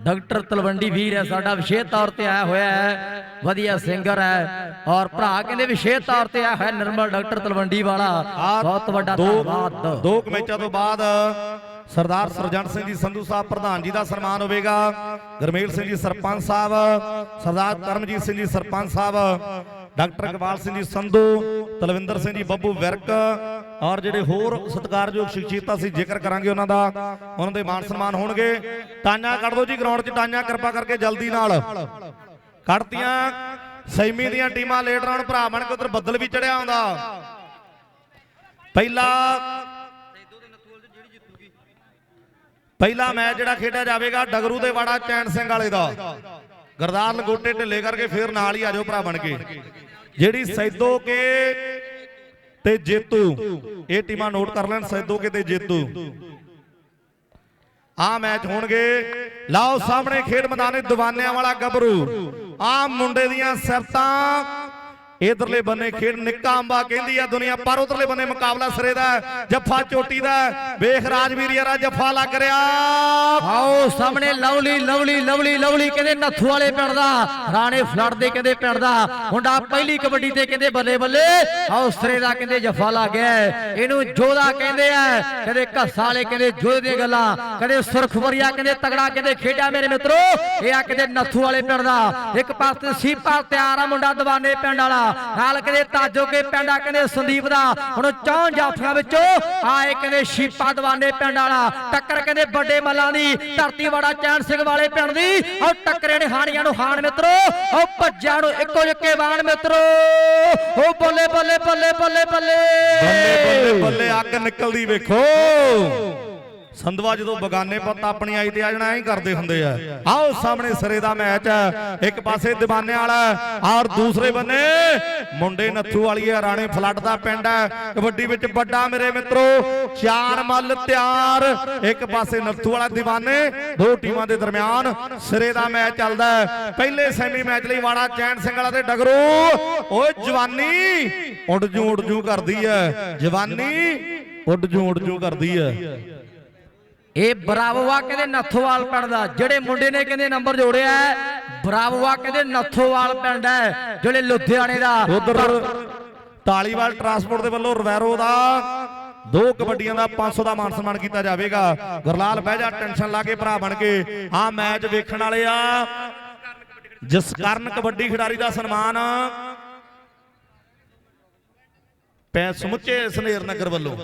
Doctor Talwandi ਵੀਰ ਹੈ ਸਾਡਾ ਵਿਸ਼ੇਸ਼ ਤੌਰ ਤੇ ਆਇਆ ਹੋਇਆ ਹੈ ਵਧੀਆ ਸਿੰਗਰ ਹੈ ਔਰ ਭਰਾ ਕਹਿੰਦੇ ਵਿਸ਼ੇਸ਼ ਤੌਰ ਤੇ ਆਇਆ ਹੋਇਆ ਨਿਰਮਲ ਡਾਕਟਰ ਤਲਵੰਡੀ ਵਾਲਾ ਬਹੁਤ ਵੱਡਾ ਦੋ ਧੰਨਵਾਦ। ਦੋ ਮੈਚਾਂ ਤੋਂ ਬਾਅਦ ਸਰਦਾਰ ਸਰਜੰਟ ਸਿੰਘ ਜੀ ਸੰਧੂ ਸਾਹਿਬ ਪ੍ਰਧਾਨ ਜੀ ਦਾ ਸਨਮਾਨ ਹੋਵੇਗਾ ਗਰਮੇਲ ਸਿੰਘ ਜੀ ਸਰਪੰਚ ਸਾਹਿਬ ਸਰਦਾਰ ਕਰਮਜੀਤ ਸਿੰਘ ਜੀ ਸਰਪੰਚ ਸਾਹਿਬ ਡਾਕਟਰ ਇਕਬਾਲ ਸਿੰਘ ਜੀ ਸੰਧੂ ਤਲਵਿੰਦਰ ਸਿੰਘ ਜੀ ਬੱਬੂ ਵਿਰਕ ਔਰ ਜਿਹੜੇ ਹੋਰ ਸਤਿਕਾਰਯੋਗ ਸ਼ਖਸੀਅਤਾਂ ਸੀ ਜ਼ਿਕਰ ਕਰਾਂਗੇ ਉਹਨਾਂ ਦਾ, ਉਹਨਾਂ ਦੇ ਮਾਨ ਸਨਮਾਨ ਹੋਣਗੇ। ਟਾਂਆਂ ਕੱਢ ਦਿਓ ਜੀ ਗਰਾਊਂਡ 'ਚ ਟਾਂਆਂ ਕਿਰਪਾ ਕਰਕੇ ਜਲਦੀ ਨਾਲ। ਕੱਢਤੀਆਂ, ਸੈਮੀ ਦੀਆਂ ਟੀਮਾਂ ਲੇਟ ਰਾਉਣ ਭਰਾ ਬਣ ਕੇ ਉਧਰ ਬੱਦਲ ਵੀ ਚੜਿਆ ਆਉਂਦਾ। ਪਹਿਲਾ ਪਹਿਲਾ ਮੈਚ ਜਿਹੜਾ ਖੇਡਿਆ ਜਾਵੇਗਾ ਡਗਰੂ ਦੇ ਵਾੜਾ ਚੈਨ ਸਿੰਘ ਵਾਲੇ ਦਾ। ਗਰਦਾਰ ਲਗੋਟੇ ਢਿੱਲੇ ਕਰਕੇ ਫੇਰ ਨਾਲ ਹੀ ਆਜੋ ਭਰਾ ਬਣ ਕੇ। ਜਿਹੜੀ ਸੈਦੋ ਕੇ ਤੇ ਜੇਤੂ। ਇਹ ਟੀਮਾਂ ਨੋਟ ਕਰ ਲੈਣ ਸੈਦੋ ਕੇ ਤੇ ਜੇਤੂ। ਆ ਮੈਚ ਹੋਣਗੇ। ਲਾਓ ਸਾਹਮਣੇ ਖੇਡ ਮੈਦਾਨੇ ਦੀਵਾਨਿਆਂ ਵਾਲਾ ਗੱਭਰੂ। ਆ ਮੁੰਡੇ ਦੀਆਂ ਸਿਫਤਾਂ। ਇਧਰਲੇ ਬੰਨੇ ਖੇਡ ਨਿੱਕਾ ਅੰਬਾ ਕਹਿੰਦੀ ਆ ਦੁਨੀਆ ਪਰ ਉਧਰਲੇ ਬੰਨੇ ਮੁਕਾਬਲਾ ਸਿਰੇ ਦਾ ਜੱਫਾ ਚੋਟੀ ਦਾ ਹੈ। ਵੇਖ ਰਾਜਵੀਰ ਯਾਰਾ ਜੱਫਾ ਲੱਗ ਰਿਹਾ। ਆਓ ਸਾਹਮਣੇ ਲਵਲੀ ਲਵਲੀ ਲਵਲੀ ਲਵਲੀ ਕਹਿੰਦੇ ਨੱਥੂ ਵਾਲੇ ਪਿੰਡ ਦਾ, ਰਾਣੇ ਫਲੱਡ ਦੇ ਕਹਿੰਦੇ ਪਿੰਡ ਦਾ। ਮੁੰਡਾ ਪਹਿਲੀ ਕਬੱਡੀ ਤੇ ਕਹਿੰਦੇ ਬੱਲੇ ਬੱਲੇ। ਆਓ ਸਿਰੇ ਦਾ ਕਹਿੰਦੇ ਜੱਫਾ ਲੱਗ ਗਿਆ ਹੈ। ਇਹਨੂੰ ਜੋਦਾ ਕਹਿੰਦੇ ਆ। ਕਹਿੰਦੇ ਘੱਸਾ ਵਾਲੇ ਕਹਿੰਦੇ ਜੋਦੇ ਦੀਆਂ ਗੱਲਾਂ। ਕਹਿੰਦੇ ਸੁਰਖਵਰੀਆ ਕਹਿੰਦੇ ਤਗੜਾ ਕਹਿੰਦੇ ਖੇਡਿਆ ਮੇਰੇ ਮਿੱਤਰੋ। ਇਹ ਆ ਕਹਿੰਦੇ ਨੱਥੂ ਵਾਲੇ ਪਿੰਡ ਦਾ। ਇੱਕ ਪਾਸੇ ਸੀਪਾ ਤਿਆਰ ਆ ਮੁੰਡਾ ਦਵਾਨੇ ਪਿੰਡ ਵਾਲਾ। ਨਾਲ ਕਹਿੰਦੇ ਤਾਜੋ ਕੇ ਪਿੰਡਾ ਕਹਿੰਦੇ ਸੰਦੀਪ ਦਾ। ਹੁਣ ਚੌਂ ਜਾਫੀਆਂ ਵਿੱਚੋਂ ਆਏ ਕਹਿੰਦੇ ਸ਼ੀਪਾ ਦਵਾਨੇ ਪਿੰਡ ਵਾਲਾ। ਟੱਕਰ ਕਹਿੰਦੇ ਵੱਡੇ ਮੱਲਾਂ ਦੀ ਧਰਤੀ ਵਾੜਾ ਚੈਨ ਸਿੰਘ ਵਾਲੇ ਪਿੰਡ ਦੀ। ਉਹ ਟੱਕਰੇ ਨੇ ਹਾਣੀਆਂ ਨੂੰ ਹਾਣ ਮਿੱਤਰੋ। ਉਹ ਭੱਜਾਂ ਨੂੰ ਇੱਕੋ ਜਿੱਕੇ ਬਾਣ ਮਿੱਤਰੋ। ਉਹ ਬੱਲੇ ਬੱਲੇ ਬੱਲੇ ਬੱਲੇ ਬੱਲੇ। ਬੱਲੇ ਬੱਲੇ ਬੱਲੇ ਅੱਗ ਨਿਕਲਦੀ ਵੇਖੋ। ਸੰਧਵਾ ਜਦੋਂ ਬਗਾਨੇ ਪੁੱਤ ਆਪਣੀ ਆਈ ਤੇ ਆ ਜਾਣਾ, ਐਂ ਕਰਦੇ ਹੁੰਦੇ ਆ। ਆਓ ਸਾਹਮਣੇ ਸਿਰੇ ਦਾ ਮੈਚ ਹੈ ਇੱਕ ਪਾਸੇ ਦੀਵਾਨੇ ਵਾਲਾ ਔਰ ਦੂਸਰੇ ਬੰਨੇ ਮੁੰਡੇ ਨੱਥੂ ਵਾਲੀ ਹੈ ਰਾਣੇ ਫਲੱਡ ਦਾ ਪਿੰਡ ਹੈ ਕਬੱਡੀ ਵਿੱਚ ਵੱਡਾ ਮੇਰੇ ਮਿੱਤਰੋ, ਚਾਰ ਮੱਲ ਤਿਆਰ। ਇੱਕ ਪਾਸੇ ਨੱਥੂ ਵਾਲਾ ਦੀਵਾਨੇ, ਦੋ ਟੀਮਾਂ ਦੇ ਦਰਮਿਆਨ ਸਿਰੇ ਦਾ ਮੈਚ ਚੱਲਦਾ ਹੈ ਪਹਿਲੇ ਸੈਮੀ ਮੈਚ ਲਈ ਵਾੜਾ ਚੈਨ ਸਿੰਘ ਵਾਲਾ ਤੇ ਡਗਰੂ। ਓਏ ਜਵਾਨੀ ਉੱਡ ਜੂ ਉੱਡ ਜੂ ਕਰਦੀ ਹੈ ਜਵਾਨੀ ਉੱਡ ਜੂ ਉੱਡ ਜੂ ਕਰਦੀ ਹੈ ਇਹ ਬਰਾਵਵਾ ਕਹਿੰਦੇ ਨੱਥੋਵਾਲ ਪਿੰਡ ਦਾ? ਜਿਹੜੇ ਮੁੰਡੇ ਨੇ ਕਹਿੰਦੇ ਨੰਬਰ ਜੋੜਿਆ ਬਰਾਵਵਾ ਕਹਿੰਦੇ ਨੱਥੋਵਾਲ ਪਿੰਡ ਹੈ? ਜਿਹੜੇ ਲੁਧਿਆਣੇ ਦਾ ਉਧਰ ਤਾਲੀਵਾਲ ਟਰਾਂਸਪੋਰਟ ਦੇ ਵੱਲੋਂ ਰਵੈਰੋ ਦਾ ਦੋ ਕਬੱਡੀਆਂ ਦਾ 500 ਦਾ ਮਾਨ ਸਨਮਾਨ ਕੀਤਾ ਜਾਵੇਗਾ। ਗੁਰਲਾਲ ਬਹਿ ਜਾ ਟੈਨਸ਼ਨ ਲਾ ਕੇ ਭਰਾ ਬਣ ਕੇ। ਆ ਮੈਚ ਵੇਖਣ ਵਾਲੇ ਆ। ਜਸਕਰਨ ਕਬੱਡੀ ਖਿਡਾਰੀ ਦਾ ਸਨਮਾਨ ਪੈ ਸਮੁੱਚੇ ਸਨੇਰ ਨਗਰ ਵੱਲੋਂ।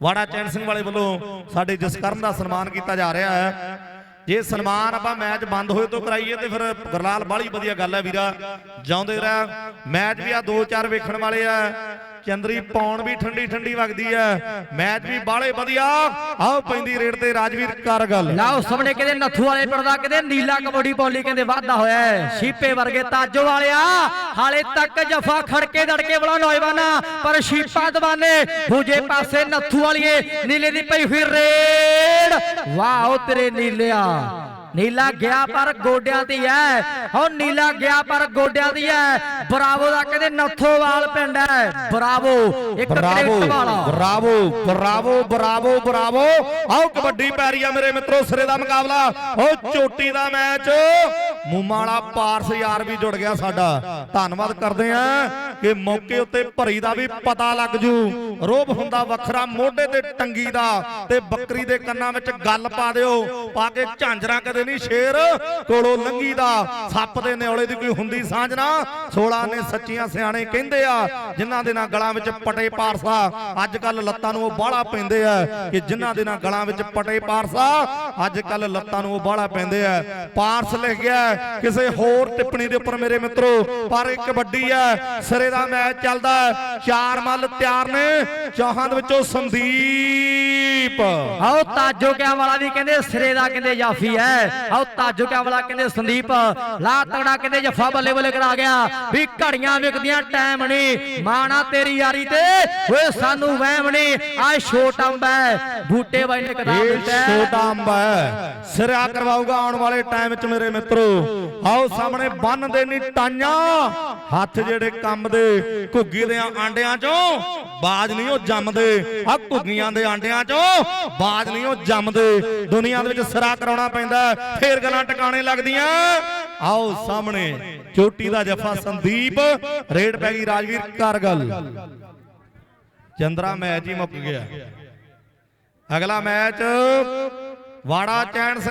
ਵਾੜਾ ਚੈਨ ਸਿੰਘ ਵਾਲੇ ਵੱਲੋਂ ਸਾਡੇ ਜਸਕਰਨ ਦਾ ਸਨਮਾਨ ਕੀਤਾ ਜਾ ਰਿਹਾ ਹੈ। ਜੇ ਸਨਮਾਨ ਆਪਾਂ ਮੈਚ ਬੰਦ ਹੋਏ ਤੋਂ ਕਰਾਈਏ ਤੇ ਫਿਰ ਗਰਲਾਲ ਬਾਲੀ ਵਧੀਆ ਗੱਲ ਹੈ ਵੀਰਾ। ਜਾਉਂਦੇ ਰਹਿ, ਮੈਚ ਵੀ ਆ ਦੋ ਚਾਰ ਵੇਖਣ ਵਾਲੇ ਆ। ਚੰਦਰੀ ਪੌਣ ਵੀ ਠੰਡੀ ਠੰਡੀ ਵਗਦੀ ਹੈ ਮੈਚ ਵੀ ਬਾਲੇ ਵਧੀਆ। ਆਓ ਪੈਂਦੀ ਰੇਡ ਤੇ ਰਾਜਵੀਰ ਕਰ ਗੱਲ ਲਾਓ, ਸਾਹਮਣੇ ਕਹਿੰਦੇ ਨੱਥੂ ਵਾਲੇ ਪਿੰਡ ਦਾ ਕਹਿੰਦੇ ਨੀਲਾ ਕਬੱਡੀ ਬੋਲੀ ਕਹਿੰਦੇ ਵਾਧਾ ਹੋਇਆ ਹੈ ਸ਼ੀਪੇ ਵਰਗੇ ਤਾਜੋ ਵਾਲਿਆ, ਹਾਲੇ ਤੱਕ ਜਫਾ ਖੜਕੇ ਦੜਕੇ ਵਾਲਾ ਨੌਜਵਾਨਾ ਪਰ ਸ਼ੀਪਾ ਦਵਾਨੇ ਦੂਜੇ ਪਾਸੇ ਨੱਥੂ ਵਾਲੀਏ, ਨੀਲੇ ਦੀ ਪਈ ਹੋਈ ਰੇਡ। ਵਾਓ ਤੇਰੇ ਨੀਲਿਆ। ਨੀਲਾ ਗਿਆ ਪਰ ਗੋਡਿਆਂ ਤੇ ਐ। ਹੋ ਨੀਲਾ ਗਿਆ ਪਰ ਗੋਡਿਆਂ ਦੀ ਐ। ਬਰਾਵੋ ਦਾ ਕਹਿੰਦੇ ਨੱਥੋਵਾਲ ਪਿੰਡ ਐ। ਬਰਾਵੋ ਇੱਕ ਬਰਾਵੋ ਕ੍ਰਿਕਟ ਵਾਲਾ ਬਰਾਵੋ ਬਰਾਵੋ ਬਰਾਵੋ ਬਰਾਵੋ। ਆਓ ਕਬੱਡੀ ਪੈ ਰਹੀ ਆ ਮੇਰੇ ਮਿੱਤਰੋ ਸਿਰੇ ਦਾ ਮੁਕਾਬਲਾ। ਉਹ ਚੋਟੀ ਦਾ ਮੈਚ। ਮੂਮਾ ਵਾਲਾ ਪਾਰਸ ਯਾਰ ਵੀ ਜੁੜ ਗਿਆ ਸਾਡਾ। ਧੰਨਵਾਦ ਕਰਦੇ ਆ ਕਿ ਮੌਕੇ ਉੱਤੇ ਭਰੀ ਦਾ ਵੀ ਪਤਾ ਲੱਗ ਜੂ। ਰੋਬ ਹੁੰਦਾ ਵੱਖਰਾ, ਮੋਢੇ ਤੇ ਟੰਗੀ ਦਾ ਤੇ ਬੱਕਰੀ ਦੇ ਕੰਨਾਂ ਵਿੱਚ ਗੱਲ ਪਾ ਦਿਓ। ਪਾ ਕੇ ਝਾਂਜਰਾ ਕਦੇ ਨਹੀਂ ਸ਼ੇਰ। ਕੋਲੋਂ ਲੰਗੀ ਦਾ, ਸੱਪ ਦੇ ਨਿਉਲੇ ਦੀ ਕੋਈ ਹੁੰਦੀ ਸਾਂਝ ਨਾ। 16 ਨੇ ਸੱਚੀਆਂ ਸਿਆਣੇ ਕਹਿੰਦੇ ਆ, ਜਿਨ੍ਹਾਂ ਦੇ ਨਾਲ ਗਲਾਂ ਵਿੱਚ ਪਟੇ ਪਾਰਸਾ ਅੱਜ ਕੱਲ ਲੱਤਾਂ ਨੂੰ ਉਹ ਬਾਹਲਾ ਪੈਂਦੇ ਆ ਕਿ ਜਿਨ੍ਹਾਂ ਦੇ ਨਾਲ ਗਲਾਂ ਵਿੱਚ ਪਟੇ ਪਾਰਸਾ ਅੱਜ ਕੱਲ ਲੱਤਾਂ ਨੂੰ ਉਹ ਬਾਹਲਾ ਪੈਂਦੇ ਆ। ਪਾਰਸ ਲਿਖ ਗਿਆ ਹੈ, ਕਿਸੇ ਹੋਰ ਟਿੱਪਣੀ ਦੇ ਉੱਪਰ ਮੇਰੇ ਮਿੱਤਰੋ, ਪਰ ਇੱਕ ਕਬੱਡੀ ਹੈ, ਸਿਰੇ ਦਾ ਮੈਚ ਚੱਲਦਾ ਚਾਰ ਮੱਲ ਤਿਆਰ ਨੇ ਚੌਹਾਂ ਦੇ ਵਿੱਚੋਂ ਸੰਦੀਪ। ਆਓ ਤਾਜੋ ਕਿਆ ਵਾਲਾ ਵੀ ਕਹਿੰਦੇ ਸਿਰੇ ਦਾ ਕਹਿੰਦੇ ਜਾਫੀ ਹੈ। ਆਓ ਤਾਜੋ ਕਿਆ ਵਾਲਾ ਕਹਿੰਦੇ ਸੰਦੀਪ। ਲਾ ਤਗੜਾ ਕਹਿੰਦੇ ਜਫਾ ਬੱਲੇ ਬੱਲੇ ਕਰਾ ਗਿਆ। ਵੀ ਘੜੀਆਂ ਵਿਕਦੀਆਂ ਟਾਈਮ ਨਹੀਂ ਮਾਣਾ ਤੇਰੀ ਯਾਰੀ ਤੇ। ਓਏ ਸਾਨੂੰ ਵਹਿਮ ਨਹੀਂ ਆ ਛੋਟ ਅੰਬ ਹੈ। ਬੂਟੇ ਬਾਈ ਨੇ ਕਰਾ ਇਹ ਦਿੱਤਾ। ਛੋਟਾ ਅੰਬ ਹੈ। ਸਿਰਿਆ ਕਰਵਾਊਗਾ ਆਉਣ ਵਾਲੇ ਟਾਈਮ ਵਿੱਚ ਮੇਰੇ ਮਿੱਤਰੋ। ਆਓ ਸਾਹਮਣੇ ਬੰਨ ਦੇ ਨੀ ਟਾਈਆਂ ਹੱਥ ਜਿਹੜੇ ਕੰਮ ਦੇ ਘੁੱਗੀ ਦੇ ਆਂਡਿਆਂ ਚੋਂ ਬਾਜ ਨਹੀਂ ਉਹ ਜੰਮਦੇ। ਆ ਘੁੱਗੀਆਂ ਦੇ ਆਂਡਿਆਂ ਚੋਂ। ਬਾਜ ਨਹੀਂ, ਉਹ ਜੰਮਦੇ। ਦੁਨੀਆ ਦੇ ਵਿੱਚ ਸਿਰਾ ਕਰਾਉਣਾ ਪੈਂਦਾ ਫੇਰ ਗੱਲਾਂ ਟਿਕਾਣੇ ਲੱਗਦੀਆਂ। ਆਓ ਸਾਹਮਣੇ, ਚੋਟੀ ਦਾ ਜਫਾ ਸੰਦੀਪ। ਰੇਡ ਪੈ ਗਈ ਰਾਜਵੀਰ ਕਰ ਗੱਲ ਚੰਦਰਾ ਮੈਚ ਹੀ ਮੁੱਕ ਗਿਆ। ਅਗਲਾ ਮੈਚ ਵਾੜਾ ਚੈਨ